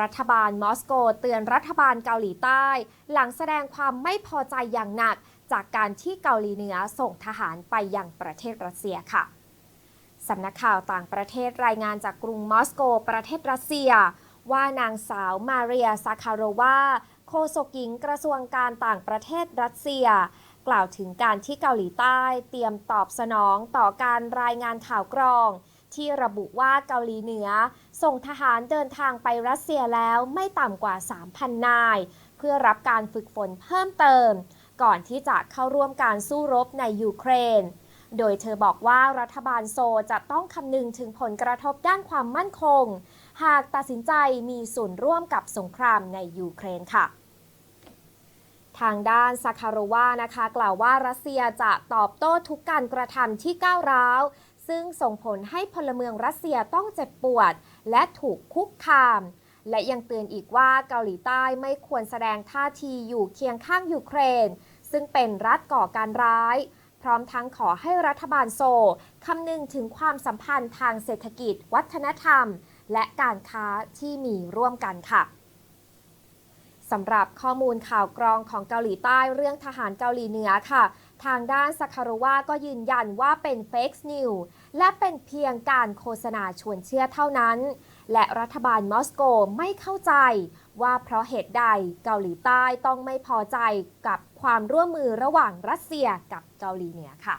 รัฐบาลมอสโกเตือนรัฐบาลเกาหลีใต้ หลังแสดงความไม่พอใจอย่างหนัก จากการที่เกาหลีเหนือส่งทหารไปยังประเทศรัสเซียค่ะสำนักข่าวต่างประเทศรายงานจากกรุงมอสโกประเทศรัสเซีย ว่านางสาวมาเรียซาคารวาโฆษกหญิงกระทรวงการต่างประเทศรัสเซีย กล่าวถึงการที่เกาหลีใต้ เตรียมตอบสนองต่อการรายงานข่าวกรอง ที่ระบุว่าเกาหลีเหนือ ส่งทหารเดินทางไปรัสเซียแล้วไม่ต่ำกว่า 3,000 นาย เพื่อรับการฝึกฝนเพิ่มเติม ก่อนที่จะเข้าร่วมการสู้รบในยูเครน โดยเธอบอกว่ารัฐบาลโซจะต้องคำนึงถึงผลกระทบด้านความมั่นคง หากตัดสินใจมีส่วนร่วมกับสงครามในยูเครนค่ะทางด้านซาคารวานะคะ กล่าวว่ารัสเซียจะตอบโต้ทุกการกระทำที่ก้าวร้าว ซึ่งส่งผลให้พลเมืองรัสเซียต้องเจ็บปวด และถูกคุกคาม และยังเตือนอีกว่าเกาหลีใต้ไม่ควรแสดงท่าทีอยู่เคียงข้างยูเครน ซึ่งเป็นรัฐก่อการร้าย พร้อมทั้งขอให้รัฐบาลโซคำนึงถึงความสัมพันธ์ทางเศรษฐกิจ วัฒนธรรม และการค้าที่มีร่วมกันค่ะ สำหรับข้อมูลข่าวกรองของเกาหลีใต้เรื่องทหารเกาหลีเหนือค่ะ ทางด้านซาคารวาก็ยืนยันว่าเป็นเฟกซ์นิวและเป็นเพียงการโฆษณาชวนเชื่อเท่านั้น และรัฐบาลมอสโกไม่เข้าใจ ว่าเพราะเหตุใดเกาหลีใต้ต้องไม่พอใจกับความร่วมมือระหว่างรัสเซียกับเกาหลีเหนือค่ะ